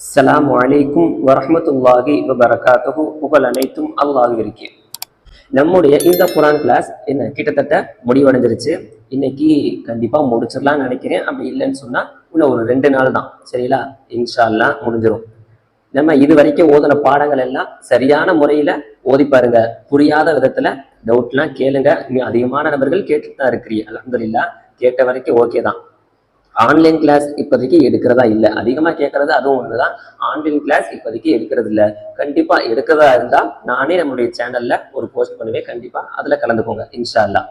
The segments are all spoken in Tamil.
அஸ்லாம் வலைக்கும் வரமத்துல்லாஹி வபரகாத்துஹு புகழ் அனைத்தும் அல்லாஹ்விற்கே. நம்முடைய இந்த குரான் கிளாஸ் என்ன கிட்டத்தட்ட முடிவடைஞ்சிருச்சு. இன்னைக்கு கண்டிப்பா முடிச்சிடலாம்னு நினைக்கிறேன். அப்படி இல்லைன்னு சொன்னா இன்னும் ஒரு ரெண்டு நாள் தான். சரிங்களா? இன்ஷால்லாம் முடிஞ்சிடும் நம்ம இது வரைக்கும் ஓதுன பாடங்கள் எல்லாம் சரியான முறையில ஓதி பாருங்க. புரியாத விதத்துல டவுட்லாம் கேளுங்க. நீ அதிகமான நபர்கள் கேட்டுட்டு தான் இருக்கிறீங்க. அலமதுல்லா கேட்ட வரைக்கும் ஓகே தான். ஆன்லைன் கிளாஸ் இப்போதைக்கு எடுக்கிறதா இல்லை. அதிகமாக கேட்கறது அதுவும் ஒன்று தான் ஆன்லைன் கிளாஸ் இப்போதைக்கு எடுக்கிறது இல்லை. கண்டிப்பாக எடுக்கிறதா இருந்தால் நானே நம்மளுடைய சேனலில் ஒரு போஸ்ட் பண்ணுவேன். கண்டிப்பாக அதில் கலந்துக்கோங்க இன்ஷால்லா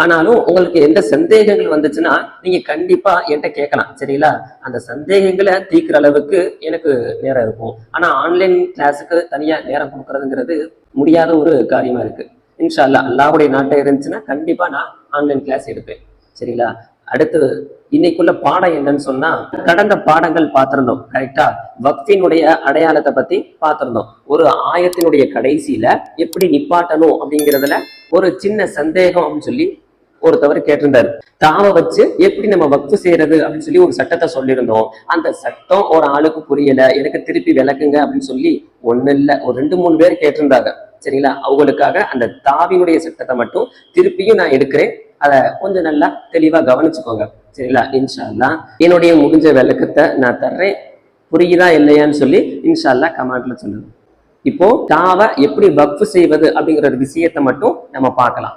ஆனாலும் உங்களுக்கு எந்த சந்தேகங்கள் வந்துச்சுன்னா நீங்க கண்டிப்பா என்கிட்ட கேட்கலாம். சரிங்களா? அந்த சந்தேகங்களை தீர்க்கிற அளவுக்கு எனக்கு நேரம் இருக்கும். ஆனா ஆன்லைன் கிளாஸுக்கு தனியா நேரம் கொடுக்கறதுங்கிறது முடியாத ஒரு காரியமா இருக்கு. இன்ஷா அல்லா அல்லாவுடைய நாட்டை இருந்துச்சுன்னா கண்டிப்பா நான் ஆன்லைன் கிளாஸ் எடுப்பேன். சரிங்களா? அடுத்து இன்னைக்குள்ள பாடம் என்னன்னு சொன்னா கடந்த பாடங்கள் பார்த்திருந்தோம். கரெக்டா வக்தினுடைய அடையாளத்தை பத்தி பார்த்திருந்தோம். ஒரு ஆயத்தினுடைய கடைசியில எப்படி நிப்பாட்டணும் அப்படிங்கிறதுல ஒரு சின்ன சந்தேகம் அப்படின்னு சொல்லி ஒருத்தவர் கேட்டிருந்தாரு. தாவை வச்சு எப்படி நம்ம வக்ஃபு செய்யறது அப்படின்னு சொல்லி ஒரு சட்டத்தை சொல்லியிருந்தோம். அந்த சட்டம் ஒரு ஆளுக்கு புரியல. எனக்கு திருப்பி விளக்குங்க அப்படின்னு சொல்லி ஒண்ணு இல்ல. ஒரு ரெண்டு மூணு பேர் கேட்டிருந்தாங்க. சரிங்களா? அவங்களுக்காக அந்த தாவினுடைய சட்டத்தை மட்டும் திருப்பியும் நான் எடுக்கிறேன். அதை கொஞ்சம் நல்லா தெளிவாக கவனிச்சுக்கோங்க. சரிங்களா? இன்ஷால்லா என்னுடைய முடிஞ்ச விளக்கத்தை நான் தர்றேன். புரியுதா இல்லையான்னு சொல்லி இன்ஷால்லா கமெண்ட்ல சொல்லுங்க. இப்போ தாவை எப்படி வக்ஃபு செய்வது அப்படிங்கிற ஒரு விஷயத்தை மட்டும் நம்ம பார்க்கலாம்.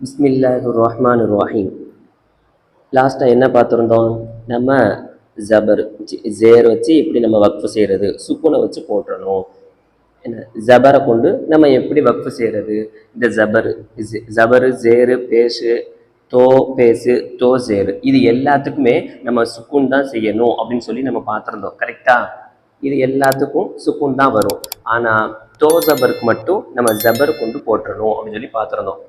பிஸ்மில்லாஹ் ரஹ்மான் ரஹீம் லாஸ்ட்டாக என்ன பார்த்துருந்தோம்? நம்ம ஜபர் ஜேர் வச்சு எப்படி நம்ம வக்ஃபு செய்கிறது சுக்குனை வச்சு போட்டுறணும். என்ன ஜபரை கொண்டு நம்ம எப்படி வக்ஃபு செய்கிறது இந்த ஜபரு ஜபரு ஜேரு பேசு தோ பேசு தோ ஜேரு. இது எல்லாத்துக்குமே நம்ம சுக்குன் தான் செய்யணும் அப்படின்னு சொல்லி நம்ம பார்த்துருந்தோம். கரெக்டா இது எல்லாத்துக்கும் சுக்குன் தான் வரும். ஆனால் தோ ஜபருக்கு மட்டும் நம்ம ஜபர் கொண்டு போட்டுறணும் அப்படின்னு சொல்லி பார்த்துருந்தோம்.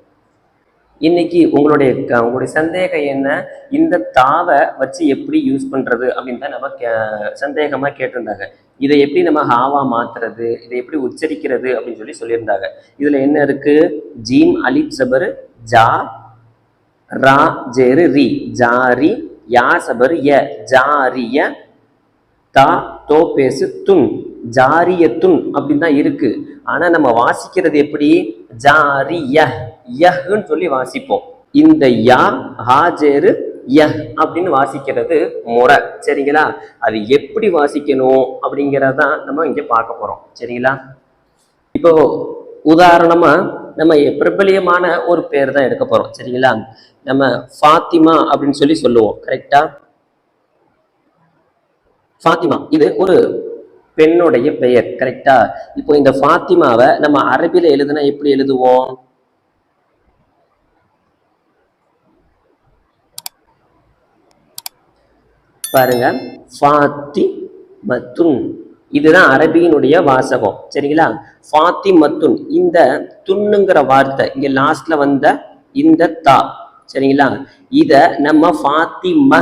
இன்னைக்கு உங்களுடைய க- உங்களுடைய சந்தேகம் என்ன? இந்த தாவை வச்சு எப்படி யூஸ் பண்ணுறது அப்படின்னு தான் நம்ம கே- சந்தேகமாக கேட்டிருந்தாங்க. இதை எப்படி நம்ம ஹாவா மாத்துறது? இதை எப்படி உச்சரிக்கிறது அப்படின்னு சொல்லி சொல்லியிருந்தாங்க. இதில் என்ன இருக்கு? ஜீம் அலிப் சபர் ஜா ரா ஜெரு ரி. ஜாரி யா சபர் ய. ஜாரிய தா தோ பேசு துன். ஜாரியத்துன் அப்படின்னு தான் இருக்குது ஆனா நம்ம வாசிக்கிறது எப்படி? ஜாரிய யஹ்ன்னு சொல்லி வாசிப்போம். இந்த யா ஹாஜேரு யஹ் அப்படின்னு வாசிக்கிறது முறை. சரிங்களா? அது எப்படி வாசிக்கணும் அப்படிங்கிறதான் நம்ம இங்க பார்க்க போறோம். சரிங்களா? இப்போ உதாரணமா நம்ம பிரபலியமான ஒரு பேர் தான் எடுக்க போறோம். சரிங்களா? நம்ம ஃபாத்திமா அப்படின்னு சொல்லி சொல்லுவோம். கரெக்டா ஃபாத்திமா. இது ஒரு பெண்ணுடைய பெயர் கரெக்டா இப்போ இந்த ஃபாத்திமாவை நம்ம அரபில எழுதுனா எப்படி எழுதுவோம்? பாருங்க ஃபாத்தி மத்துன் இதுதான் அரபியினுடைய வாசகம் சரிங்களா? ஃபாத்தி மத்துன் இந்த துண்ணுங்கிற வார்த்தை இங்க லாஸ்ட்ல வந்த இந்த தா சரிங்களா? இத நம்ம ஃபாத்திம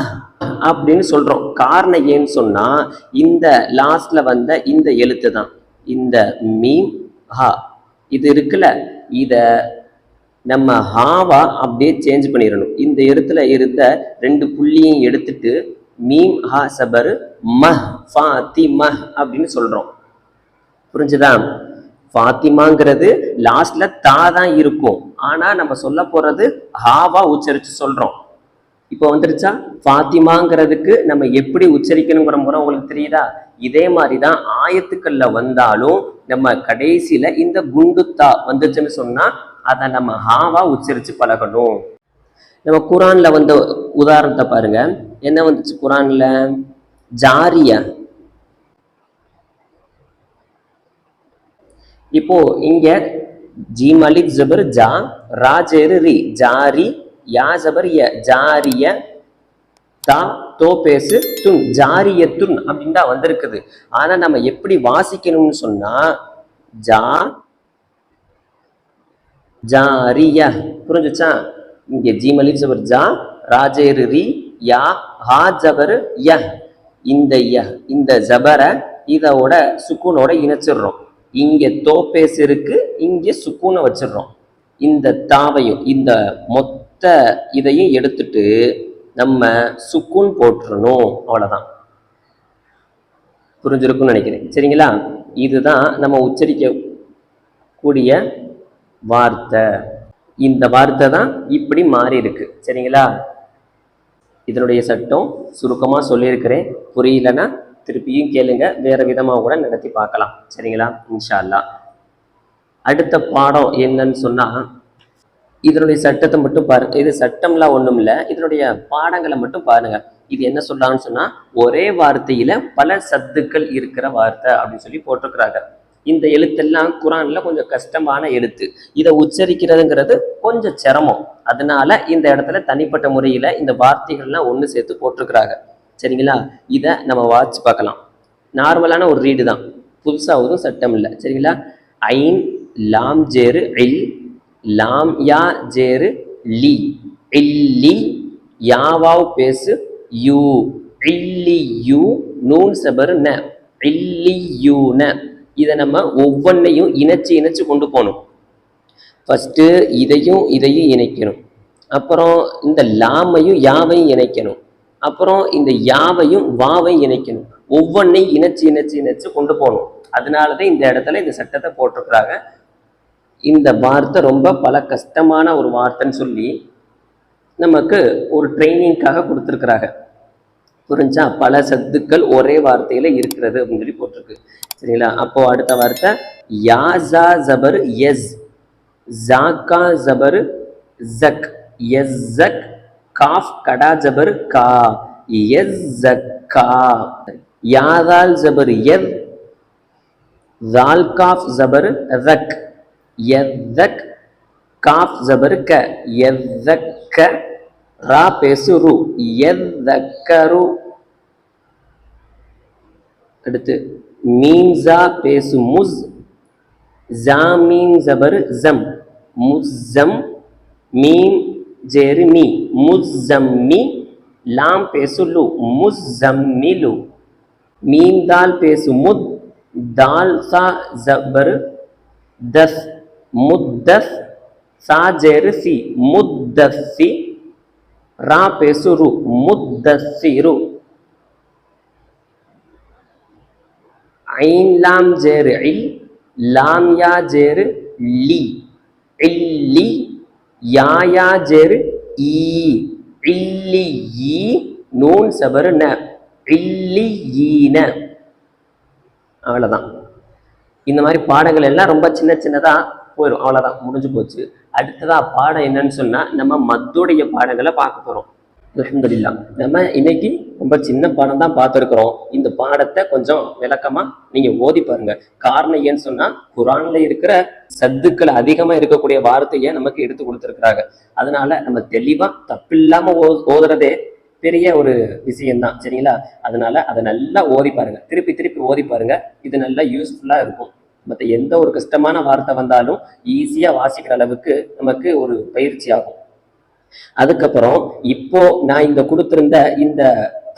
அப்படின்னு சொல்கிறோம் காரணம் ஏன்னு சொன்னால் இந்த லாஸ்டில் வந்த இந்த எழுத்து தான். இந்த மீம் ஹா. இது இருக்குல்ல இதை நம்ம ஹாவா அப்படியே சேஞ்ச் பண்ணிடணும். இந்த இடத்துல இருந்த ரெண்டு புள்ளியும் எடுத்துட்டு மீம் ஹா சபர் மஹ் ஃபாத்தி மஹ் அப்படின்னு சொல்கிறோம் புரிஞ்சுதா? ஃபாத்திமாங்கிறது லாஸ்ட்ல தா தான் இருக்கும். ஆனால் நம்ம சொல்ல போகிறது ஹாவா உச்சரித்து சொல்கிறோம் இப்போ வந்துருச்சா? ஃபாத்திமாங்கிறதுக்கு நம்ம எப்படி உச்சரிக்கணுங்கிற முறை உங்களுக்கு தெரியுதா? இதே மாதிரி தான் ஆயத்துக்கள்ல வந்தாலும் நம்ம கடைசியில இந்த குண்டுத்தா வந்துச்சுன்னு சொன்னா அதை நம்ம ஹாவா உச்சரிச்சு பழகணும். நம்ம குரான்ல வந்த உதாரணத்தை பாருங்க. என்ன வந்துச்சு குரான்ல? ஜாரியா. இப்போ இங்க ஜி மலிக் ஜபர் ஜா ராஜேரு ரி ஜாரி யா ஜபர் ய ஜாரிய தா தோ பேசு துன் ஜாரிய துன் அப்படின்னு தான் வந்திருக்குது. ஆனா நம்ம எப்படி வாசிக்கணும்னு சொன்னா ஜா ஜாரிய. புரிஞ்சுச்சா? இங்க ஜி மலி ஜபர் ஜா ராஜேரு ரி யா ஹா ஜபர் ய. இந்த ய இந்த ஜபரை இதோட சுக்கூனோட இணைச்சிடுறோம். இங்கே தோப்பேஸ் இருக்கு இங்கே சுக்கூனை வச்சிடுறோம். இந்த தாவையும் இந்த மொத்த இதையும் எடுத்துட்டு நம்ம சுக்குன் போட்டுறணும். அவ்வளோதான் புரிஞ்சிருக்கும்னு நினைக்கிறேன். சரிங்களா? இதுதான் நம்ம உச்சரிக்க கூடிய வார்த்தை. இந்த வார்த்தை தான் இப்படி மாறி இருக்கு சரிங்களா? இதனுடைய சட்டம் சுருக்கமாக சொல்லியிருக்கிறேன். புரியலன்னா திருப்பியும் கேளுங்க. வேற விதமாக கூட நடத்தி பார்க்கலாம். சரிங்களா? இன்ஷா அல்லாஹ். அடுத்த பாடம் என்னன்னு சொன்னால் இதனுடைய சட்டத்தை மட்டும் பாருங்க இது சட்டம்லாம் ஒன்றும் இல்லை இதனுடைய பாடங்களை மட்டும் பாருங்க. இது என்ன சொல்றாங்கன்னு சொன்னா ஒரே வார்த்தையில பல சத்துக்கள் இருக்கிற வார்த்தை அப்படின்னு சொல்லி போட்டிருக்கிறாங்க. இந்த எழுத்தெல்லாம் குரான்ல கொஞ்சம் கஷ்டமான எழுத்து. இதை உச்சரிக்கிறதுங்கிறது கொஞ்சம் சிரமம். அதனால இந்த இடத்துல தனிப்பட்ட முறையில இந்த வார்த்தைகள்லாம் ஒன்று சேர்த்து போட்டிருக்கிறாங்க. சரிங்களா? இதை நம்ம வாட்ச் பார்க்கலாம். நார்மலான ஒரு ரீடு தான். புதுசாக ஒரு சட்டம் இல்லை. சரிங்களா? ஐன் லாம் ஜேரு இல் லாம் யா ஜேரு லி. இல்லி யாவாவ் பேசு யூ. இல்லி யூ நூன் சபரு ந. இல்லி யூ ந. இதை நம்ம ஒவ்வொன்றையும் இணைச்சு இணைச்சு கொண்டு போகணும். ஃபஸ்ட்டு இதையும் இதையும் இணைக்கணும். அப்புறம் இந்த லாமையும் யாவையும் இணைக்கணும். அப்புறம் இந்த யாவையும் வாவையும் இணைக்கணும். ஒவ்வொன்றையும் இணைச்சு இணைச்சு இணைச்சு கொண்டு போகணும். அதனால தான் இந்த இடத்துல இந்த சட்டத்தை போட்டிருக்கிறாங்க. இந்த வார்த்தை ரொம்ப பல கஷ்டமான ஒரு வார்த்தைன்னு சொல்லி நமக்கு ஒரு ட்ரைனிங்காக கொடுத்துருக்குறாங்க. புரிஞ்சா? பல சத்துக்கள் ஒரே வார்த்தையில் இருக்கிறது அப்படின்னு சொல்லி போட்டிருக்கு. சரிங்களா? அப்போ அடுத்த வார்த்தை யா ஜா ஜபர் எஸ் ஜாக்கா ஜபர் ஜக் எஸ் ஜக் காஃப் கடா ஜபர் கா எஸ் ஜக்கா யாதால் ஜபர் எத் தால் காஃப் ஜபர் ரக். எதக் காஃப் ஜபருக்க க எதக்க ரா பெசுரு எதக்கரு அடுத்து மீன்ஸா பேசு முஸ் ஜா மீன் ஜபரு ஜம் முஸ்ஸம் மீம் ஜேரு மீ முஸ்ஸம் மீ லாம் பேசு லு முஸ்ஸம் முஸ்ஸம்மிலு மீன் தால் பேசு முத் தால் சா ஜபரு தஸ் முத்தஸ் சாஜேரு சி. முத்தஸ்ஸி ரா பெசுரு. முத்தஸ்ஸிரு ஐன் லாம் ஜேரு ஐ லாம் யா ஜேரு லி. இல்லி. யா யா ஜேரு ஈ. இல்லி ஈ. நூன் சபரு ந இல்லி ஈன. அவ்வளோதான் இந்த மாதிரி பாடங்கள் எல்லாம் ரொம்ப சின்ன சின்னதாக போயிடும் அவ்வளோதான் முடிஞ்சு போச்சு. அடுத்ததாக பாடம் என்னன்னு சொன்னால் நம்ம மத்துடைய பாடங்களை பார்க்க போகிறோம் அல்ஹம்துலில்லாஹ் நம்ம இன்னைக்கு ரொம்ப சின்ன பாடம் தான் பார்த்துருக்குறோம். இந்த பாடத்தை கொஞ்சம் விளக்கமாக நீங்கள் ஓதி பாருங்க. காரணம் ஏன்னு சொன்னால் குரானில் இருக்கிற சத்துக்கள் அதிகமாக இருக்கக்கூடிய வார்த்தையை நமக்கு எடுத்து கொடுத்துருக்குறாங்க. அதனால நம்ம தெளிவாக தப்பில்லாமல் ஓ ஓதுறதே பெரிய ஒரு விஷயம்தான். சரிங்களா? அதனால அதை நல்லா ஓதி பாருங்க. திருப்பி திருப்பி ஓதி பாருங்க. இது நல்லா யூஸ்ஃபுல்லாக இருக்கும். மற்ற எந்த ஒரு கஷ்டமான வார்த்தை வந்தாலும் ஈஸியா வாசிக்கிற அளவுக்கு நமக்கு ஒரு பயிற்சி ஆகும் அதுக்கப்புறம் இப்போ நான் இந்த கொடுத்திருந்த இந்த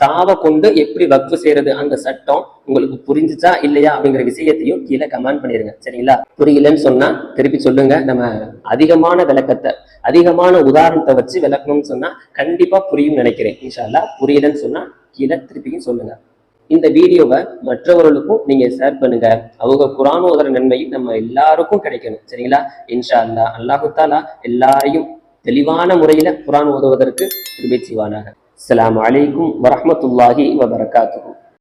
தாவை கொண்டு எப்படி வக்ஃபு செய்யறது அந்த சட்டம் உங்களுக்கு புரிஞ்சுச்சா இல்லையா அப்படிங்கிற விஷயத்தையும் கீழே கமெண்ட் பண்ணிருங்க. சரிங்களா? புரியலன்னு சொன்னா திருப்பி சொல்லுங்க. நம்ம அதிகமான விளக்கத்தை அதிகமான உதாரணத்தை வச்சு விளக்கணும்னு சொன்னா கண்டிப்பா புரியும் நினைக்கிறேன். இன்ஷால்லா புரியலன்னு சொன்னா கீழே திருப்பியும் சொல்லுங்க. இந்த வீடியோவை மற்றவர்களுக்கும் நீங்க ஷேர் பண்ணுங்க. அவங்க குரான் ஓதுற நன்மையும் நம்ம எல்லாருக்கும் கிடைக்கணும். சரிங்களா? இன்ஷா அல்லாஹ். அல்லாஹுத்தாலா எல்லாரையும் தெளிவான முறையில குரான் ஓதுவதற்கு திருப்பி செய்வானாக. அஸ்ஸலாமு அலைக்கும் வரமத்துல்லாஹி வபரகாத்துஹு.